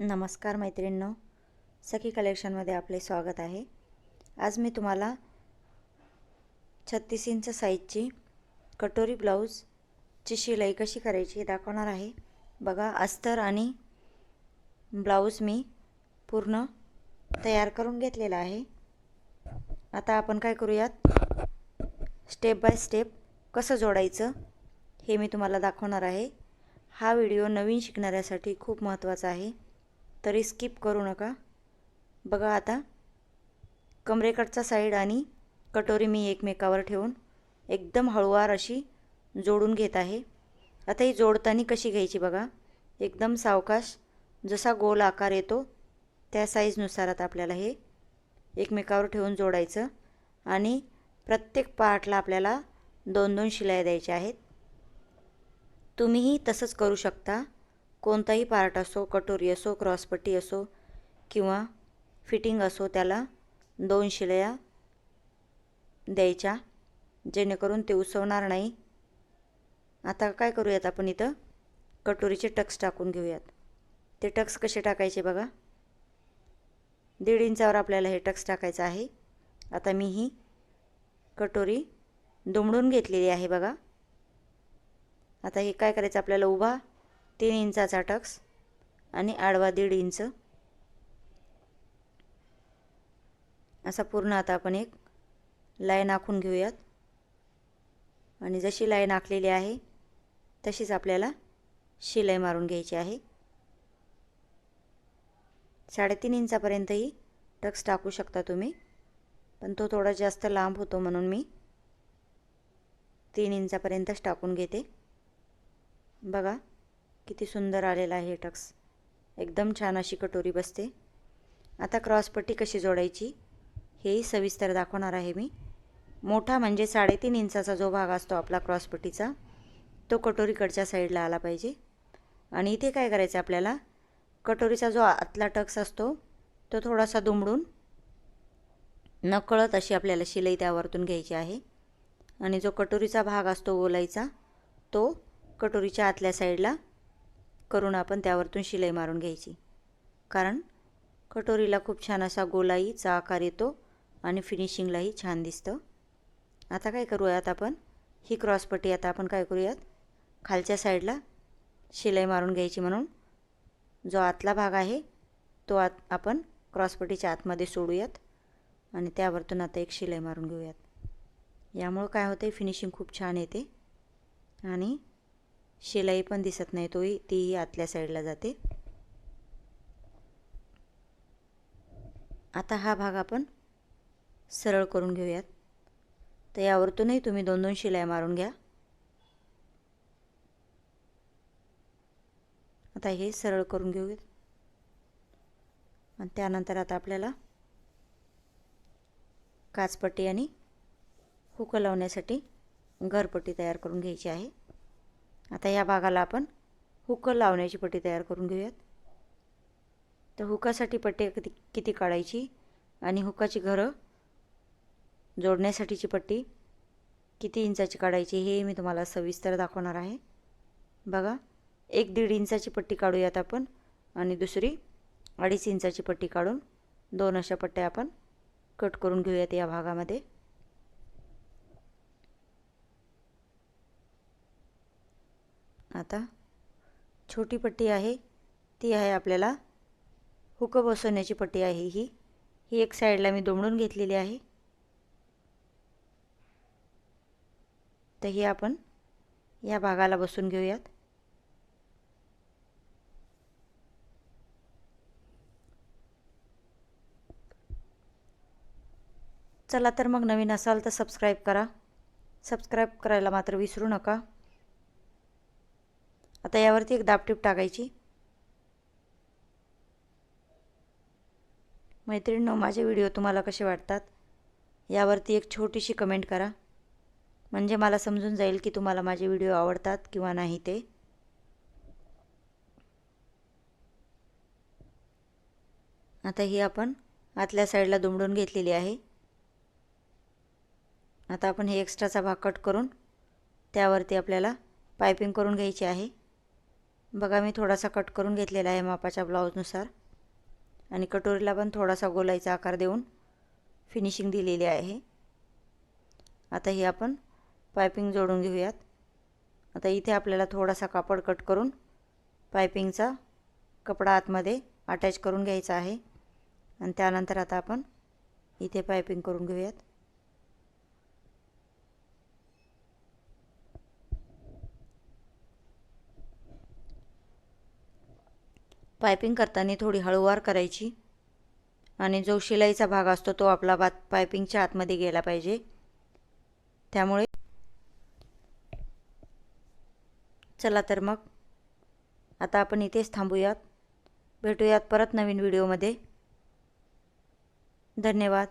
नमस्कार मैत्रिणींनो सखी कलेक्शनमध्ये आपले स्वागत आहे. आज मी तुम्हाला छत्तीस इंच साईजची कटोरी ब्लाऊजची शिलाई कशी करायची हे दाखवणार आहे. बघा अस्तर आणि ब्लाऊज मी पूर्ण तयार करून घेतलेला आहे. आता आपण काय करूयात? स्टेप बाय स्टेप कसं जोडायचं हे मी तुम्हाला दाखवणार आहे. हा व्हिडिओ नवीन शिकणाऱ्यासाठी खूप महत्त्वाचा आहे. तरी स्किप करू नका. बघा आता कमरेकडचा साईड आणि कटोरी मी एकमेकावर ठेवून एकदम हळूवार अशी जोडून घेत आहे. आता ही जोडताना कशी घ्यायची बघा. एकदम सावकाश जसा गोल आकार येतो त्या साईजनुसार आता आपल्याला हे एकमेकावर ठेवून जोडायचं आणि प्रत्येक पार्टला आपल्याला दोन दोन शिलाई द्यायच्या आहेत. तुम्हीही तसंच करू शकता. कोणताही पार्ट असो कटोरी असो क्रॉसपट्टी असो किंवा फिटिंग असो त्याला दोन शिलया द्यायच्या जेणेकरून ते उसवणार नाही. आता काय करूयात आपण इथं? कटोरीचे टक्स टाकून घेऊयात. ते टक्स कसे टाकायचे बघा? दीड इंचावर आपल्याला हे टक्स टाकायचं आहे. आता मी ही कटोरी दुमडून घेतलेली आहे बघा. आता हे काय करायचं? आपल्याला उभा तीन इंचाचा टक्स आणि आडवा दीड इंच. असा पूर्ण आता आपण एक लाईन आखून घेऊयात. आणि जशी लाईन आखलेली आहे तशीच आपल्याला शिलाई मारून घ्यायची आहे. साडेतीन इंचापर्यंतही टक्स टाकू शकता तुम्ही पण तो थोडा जास्त लांब होतो म्हणून मी तीन इंचापर्यंतच टाकून घेते. बघा किती सुंदर आलेला आहे टक्स. एकदम छान अशी कटोरी बसते. आता क्रॉसपट्टी कशी जोडायची हेही सविस्तर दाखवणार आहे मी. मोठा म्हणजे साडेतीन इंचाचा जो भाग असतो आपला क्रॉसपट्टीचा तो कटोरीकडच्या साईडला आला पाहिजे. आणि इथे काय करायचं आपल्याला कटोरीचा जो आतला टक्स असतो तो थोडासा दुमडून नकळत अशी आपल्याला शिलाई त्यावरतून घ्यायची आहे. आणि जो कटोरीचा भाग असतो गोलाईचा तो कटोरीच्या आतल्या साईडला करून आपण त्यावरतून शिलाई मारून घ्यायची. कारण कटोरीला खूप छान असा गोलाईचा आकार येतो आणि फिनिशिंगलाही छान दिसतं. आता काय करूयात आपण? ही क्रॉसपट्टी आता आपण काय करूयात? खालच्या साईडला शिलाई मारून घ्यायची म्हणून जो आतला भाग आहे तो आत आपण क्रॉसपट्टीच्या आतमध्ये सोडूयात आणि त्यावरतून आता एक शिलाई मारून घेऊयात. यामुळं काय होतं फिनिशिंग खूप छान येते आणि शिलाई पण दिसत नाही तोही तीही आतल्या साईडला जाते. आता हा भाग आपण सरळ करून घेऊयात. तर यावरतूनही तुम्ही दोन दोन शिलाई मारून घ्या. आता हे सरळ करून घेऊयात. आणि त्यानंतर आता आपल्याला काचपट्टी आणि हुकं लावण्यासाठी घरपट्टी तयार करून घ्यायची आहे. आता या भागाला आपण हुकं लावण्याची पट्टी तयार करून घेऊयात. तर हुकासाठी पट्टी किती किती काढायची आणि हुकाची घरं जोडण्यासाठीची पट्टी किती इंचाची काढायची हे मी तुम्हाला सविस्तर दाखवणार आहे. बघा एक दीड इंचाची पट्टी काढूयात आपण आणि दुसरी अडीच इंचाची पट्टी काढून दोन अशा पट्ट्या आपण कट करून घेऊयात या भागामध्ये. आता छोटी पट्टी आहे ती आहे आपल्याला. हुकं बसवण्याची पट्टी आहे ही. ही एक साईडला मी दुमडून घेतलेली आहे. तर ही आपण या भागाला बसून घेऊयात. चला तर मग नवीन असाल तर सबस्क्राईब करा. सबस्क्राईब करायला मात्र विसरू नका. आता यावरती एक दापटीप टाकायची. मैत्रिणींनो माझे व्हिडिओ तुम्हाला कसे वाटतात? यावरती एक छोटीशी कमेंट करा. म्हणजे मला समजून जाईल की तुम्हाला माझे व्हिडिओ आवडतात किंवा नाही ते. आता ही आपण आतल्या साईडला दुमडून घेतलेली आहे. आता आपण हे एक्स्ट्राचा भाग कट करून त्यावरती आपल्याला पायपिंग करून घ्यायची आहे. बघा मी थोडासा कट करून घेतलेला आहे मापाच्या ब्लाऊजनुसार. आणि कटोरीला पण थोडासा गोलाईचा आकार देऊन फिनिशिंग दिलेली आहे. आता ही आपण पायपिंग जोडून घेऊयात. आता इथे आपल्याला थोडासा कापड कट करून पायपिंगचा कपडा आतमध्ये अटॅच करून घ्यायचा आहे. आणि त्यानंतर आता आपण इथे पायपिंग करून घेऊयात. पायपिंग करताना थोडी हळूवार करायची. आणि जो शिलाईचा भाग असतो तो आपला बात पायपिंगच्या आतमध्ये गेला पाहिजे. त्यामुळे चला तर मग आता आपण इथेच थांबूयात. भेटूयात परत नवीन व्हिडिओमध्ये. धन्यवाद.